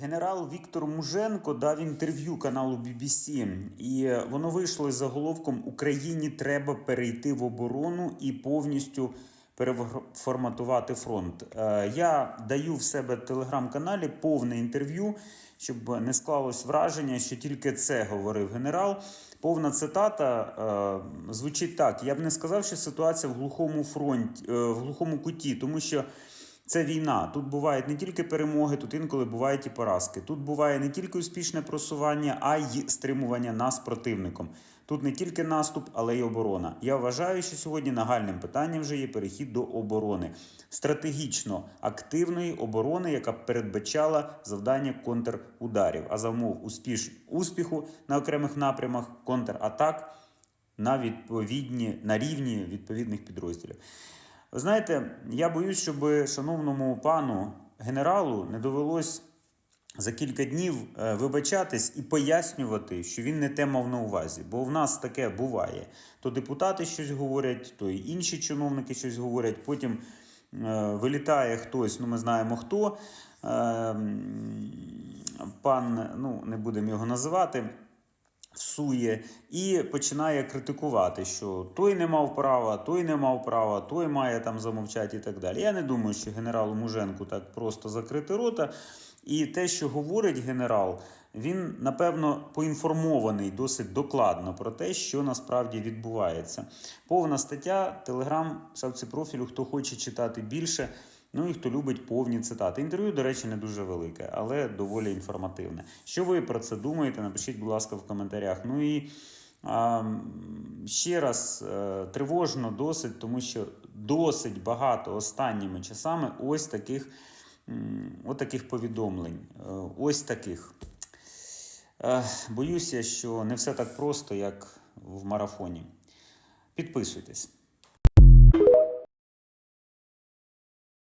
Генерал Віктор Муженко дав інтерв'ю каналу BBC, і воно вийшло із заголовком Україні треба перейти в оборону і повністю переформатувати фронт. Е, Я даю в себе телеграм-каналі повне інтерв'ю, щоб не склалось враження, що тільки це говорив генерал. Повна цитата е, звучить так: я б не сказав, що ситуація в глухому фронті, е, в глухому куті, тому що. Це війна. Тут бувають не тільки перемоги, тут інколи бувають і поразки. Тут буває не тільки успішне просування, а й стримування нас противником. Тут не тільки наступ, але й оборона. Я вважаю, що сьогодні нагальним питанням вже є перехід до оборони, стратегічно активної оборони, яка передбачала завдання контрударів, а за умов успіш... успіху на окремих напрямах контратак на відповідні на рівні відповідних підрозділів. Ви знаєте, я боюсь, щоб шановному пану генералу не довелось за кілька днів е, вибачатись і пояснювати, що він не те мав на увазі. Бо в нас таке буває. То депутати щось говорять, то й інші чиновники щось говорять. Потім е, вилітає хтось, ну ми знаємо хто. Е, пан, ну не будемо його називати всує і починає критикувати, що той не мав права, той не мав права, той має там замовчати і так далі. Я не думаю, що генералу Муженку так просто закрити рота. І те, що говорить генерал, він напевно поінформований досить докладно про те, що насправді відбувається. Повна стаття, телеграм, шапці профілю, хто хоче читати більше. Ну і хто любить повні цитати. Інтерв'ю, до речі, не дуже велике, але доволі інформативне. Що ви про це думаєте? Напишіть, будь ласка, в коментарях. Ну і а, ще раз е, тривожно досить, тому що досить багато останніми часами ось таких, м, от таких повідомлень. Е, Ось таких. Е, Боюся, що не все так просто, як в марафоні. Підписуйтесь.